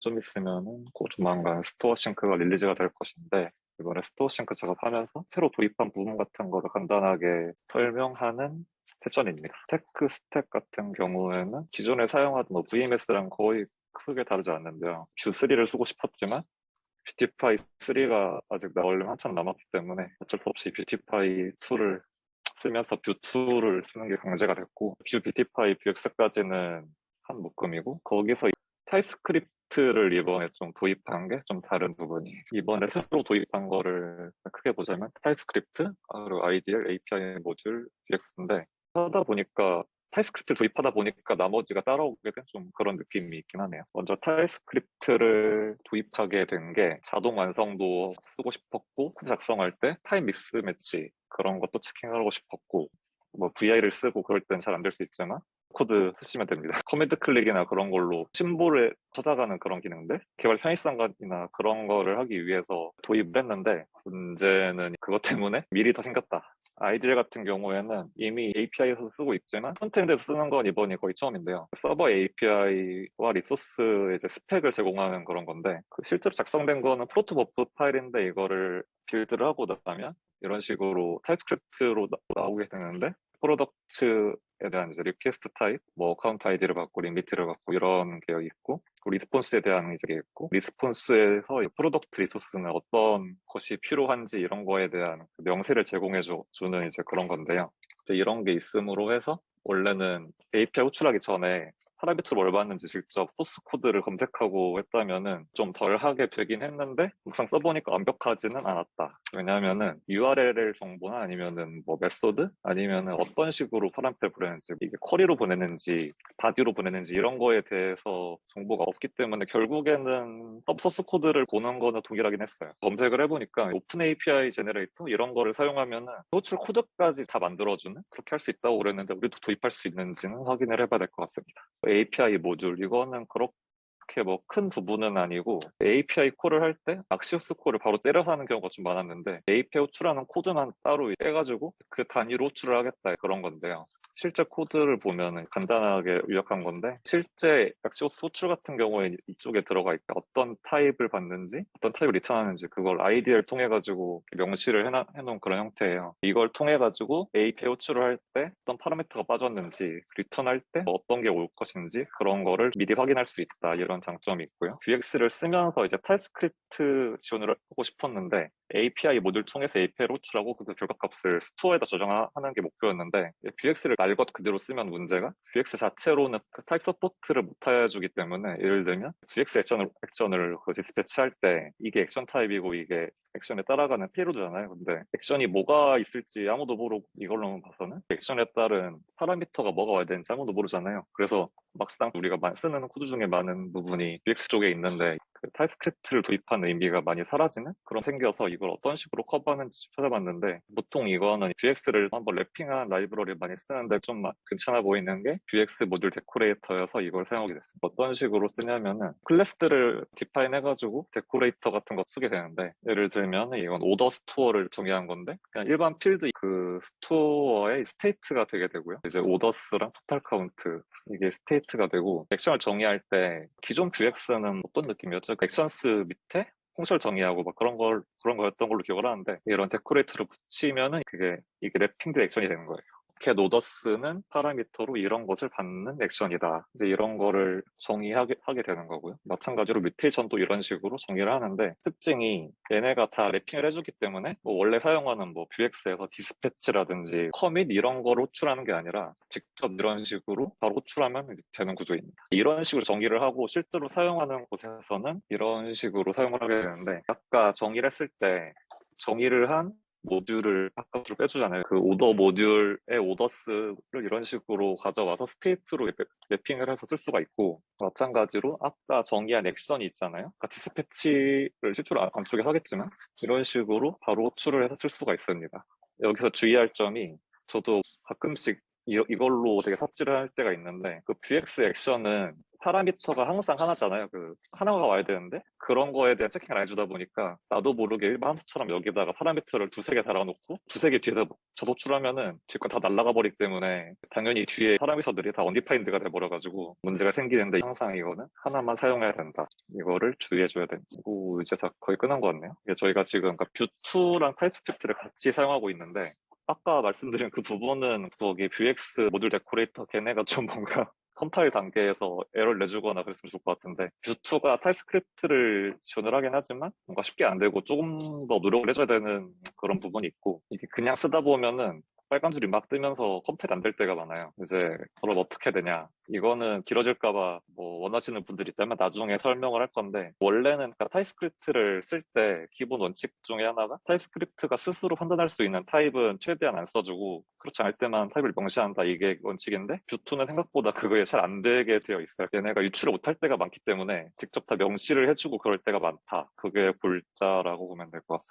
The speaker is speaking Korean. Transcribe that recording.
좀 있으면은 곧 조만간 스토어 싱크가 릴리즈가 될 것인데 이번에 스토어 싱크 작업하면서 새로 도입한 부분 같은 거를 간단하게 설명하는 세션입니다. 테크 스택 같은 경우에는 기존에 사용하던 뭐 VMS랑 거의 크게 다르지 않는데요. 뷰3를 쓰고 싶었지만 뷰티파이 3가 아직 나오려면 한참 남았기 때문에 어쩔 수 없이 뷰티파이 2를 쓰면서 뷰2를 쓰는 게 강제가 됐고 뷰 뷰티파이 뷰엑스까지는 한 묶음이고 거기서 타입스크립트 를 이번에 좀 도입한 게 좀 다른 부분이 이번에 새로 도입한 거를 크게 보자면 타입스크립트 그리고 IDL, API 모듈, 뷰엑스인데 하다 보니까 타입스크립트를 도입하다 보니까 나머지가 따라오게 된 좀 그런 느낌이 있긴 하네요. 먼저 타입스크립트를 도입하게 된 게 자동 완성도 쓰고 싶었고 작성할 때 타입 미스매치 그런 것도 체킹하고 싶었고 뭐 VI를 쓰고 그럴 땐 잘 안 될 수 있지만 코드 쓰시면 됩니다. 커맨드 클릭이나 그런 걸로 심볼을 찾아가는 그런 기능들, 개발 편의성이나 그런 거를 하기 위해서 도입을 했는데 문제는 그것 때문에 미리 더 생겼다. 아이디어 같은 경우에는 이미 API에서 쓰고 있지만 프론트엔드에서 쓰는 건 이번이 거의 처음인데요. 서버 API와 리소스 이제 스펙을 제공하는 그런 건데 그 실제로 작성된 거는 프로토버프 파일인데 이거를 빌드를 하고 나면 이런 식으로 타입스크립트로 나오게 되는데 프로덕트에 대한 이제 리퀘스트 타입, 뭐 카운트 아이디를 받고 리미트를 받고 이런 게 있고 리스폰스에 대한 이제 있고 리스폰스에서 프로덕트 리소스는 어떤 것이 필요한지 이런 거에 대한 그 명세를 제공해 주 는 이제 그런 건데요. 이제 이런 게 있음으로 해서 원래는 API 호출하기 전에 파라미터를 뭘 봤는지 직접 소스 코드를 검색하고 했다면은 좀 덜 하게 되긴 했는데 막상 써보니까 완벽하지는 않았다. 왜냐하면은 URL 정보나 아니면은 뭐 메소드 아니면은 어떤 식으로 파라미터를 보내는지 이게 쿼리로 보내는지 바디로 보내는지 이런 거에 대해서 정보가 없기 때문에 결국에는 소스 코드를 보는 거는 동일하긴 했어요. 검색을 해보니까 오픈 API 제네레이터 이런 거를 사용하면은 호출 코드까지 다 만들어주는 그렇게 할 수 있다고 그랬는데 우리도 도입할 수 있는지는 확인을 해봐야 될 것 같습니다. API 모듈 이거는 그렇게 뭐 큰 부분은 아니고 API 콜을 할 때 악시오스 콜을 바로 때려서 하는 경우가 좀 많았는데 API 호출하는 코드만 따로 떼가지고 그 단위로 호출을 하겠다 그런 건데요. 실제 코드를 보면 간단하게 요약한 건데 실제 엑시오스 호출 같은 경우에 이쪽에 들어가 있다. 어떤 타입을 받는지 어떤 타입을 리턴하는지 그걸 ID를 통해 가지고 명시를 해놔, 해놓은 그런 형태예요. 이걸 통해 가지고 API 호출을 할 때 어떤 파라미터가 빠졌는지 리턴할 때 어떤 게 올 것인지 그런 거를 미리 확인할 수 있다. 이런 장점이 있고요. Vux를 쓰면서 이제 타입스크립트 지원을 하고 싶었는데 API 모듈 통해서 API를 호출하고 그 결과값을 스토어에다 저장하는 게 목표였는데 Vux를 날 것 그대로 쓰면 문제가 Vx 자체로는 그 타입 서포트를 못 해주기 때문에 예를 들면 Vx 액션을, 액션을 그 디스패치할 때 이게 액션 타입이고 이게 액션에 따라가는 페이로드잖아요. 근데 액션이 뭐가 있을지 아무도 모르고 이걸로만 봐서는 액션에 따른 파라미터가 뭐가 와야 되는지 아무도 모르잖아요. 그래서 막상 우리가 쓰는 코드 중에 많은 부분이 UX 쪽에 있는데 그 타입스크립트를 도입하는 의미가 많이 사라지는 그런 생겨서 이걸 어떤 식으로 커버하는지 찾아봤는데 보통 이거는 UX를 한번 랩핑한 라이브러리 많이 쓰는데 좀 괜찮아 보이는 게 UX 모듈 데코레이터여서 이걸 사용하게 됐습니다. 어떤 식으로 쓰냐면은 클래스들을 디파인 해가지고 데코레이터 같은 거 쓰게 되는데 예를 들면 이건 오더 스토어를 정의한 건데 그냥 일반 필드 그 스토어의 스테이트가 되게 되고요. 이제 오더스랑 토탈 카운트 이게 스테이트가 되고 액션을 정의할 때 기존 QX는 어떤 느낌이었죠? 그 액션스 밑에 홍철 정의하고 막 그런 걸 그런 거였던 걸로 기억을 하는데 이런 데코레이터를 붙이면은 그게 이게 랩핑드 액션이 되는 거예요. 겟 오더스는 파라미터로 이런 것을 받는 액션이다. 이제 이런 거를 정의하게 하게 되는 거고요. 마찬가지로 뮤테이션도 이런 식으로 정의를 하는데 특징이 얘네가 다 랩핑을 해주기 때문에 뭐 원래 사용하는 뭐 뷰엑스에서 디스패치라든지 커밋 이런 거를 호출하는 게 아니라 직접 이런 식으로 바로 호출하면 되는 구조입니다. 이런 식으로 정의를 하고 실제로 사용하는 곳에서는 이런 식으로 사용을 하게 되는데 아까 정의를 했을 때 정의를 한 모듈을 바깥으로 빼주잖아요. 그 오더 모듈의 오더스를 이런 식으로 가져와서 스테이트로 맵핑을 해서 쓸 수가 있고 마찬가지로 아까 정의한 액션이 있잖아요. 그러니까 디스패치를 실제로 안쪽에 하겠지만 이런 식으로 바로 호출을 해서 쓸 수가 있습니다. 여기서 주의할 점이 저도 가끔씩 이, 이걸로 되게 삽질을 할 때가 있는데 그 VX 액션은 파라미터가 항상 하나잖아요. 그 하나가 와야 되는데 그런 거에 대한 체킹을 안 해주다 보니까 나도 모르게 일반 함수처럼 여기다가 파라미터를 두세 개 달아놓고 두세 개 뒤에다 저도출하면은 뒤가 다 날아가 버리기 때문에 당연히 뒤에 파라미터들이 다 언디파인드가 돼버려가지고 문제가 생기는데 항상 이거는 하나만 사용해야 된다. 이거를 주의해줘야 되고 이제 다 거의 끝난 것 같네요. 저희가 지금 그러니까 뷰2랑 타입스크립트를 같이 사용하고 있는데 아까 말씀드린 그 부분은 거기 뷰엑스 모듈 데코레이터 걔네가 좀 뭔가 컴파일 단계에서 에러를 내주거나 그랬으면 좋을 것 같은데 뷰2가 타입스크립트를 지원을 하긴 하지만 뭔가 쉽게 안 되고 조금 더 노력을 해줘야 되는 그런 부분이 있고 이게 그냥 쓰다 보면은 빨간 줄이 막 뜨면서 컴패일 안될 때가 많아요. 이제 그럼 어떻게 되냐? 이거는 길어질까봐 뭐 원하시는 분들이 있다면 나중에 설명을 할 건데 원래는 그러니까 타입스크립트를 쓸 때 기본 원칙 중에 하나가 타입스크립트가 스스로 판단할 수 있는 타입은 최대한 안 써주고 그렇지 않을 때만 타입을 명시한다 이게 원칙인데 뷰2는 생각보다 그거에 잘 안 되게 되어 있어요. 얘네가 유출을 못할 때가 많기 때문에 직접 다 명시를 해주고 그럴 때가 많다. 그게 골자라고 보면 될 것 같습니다.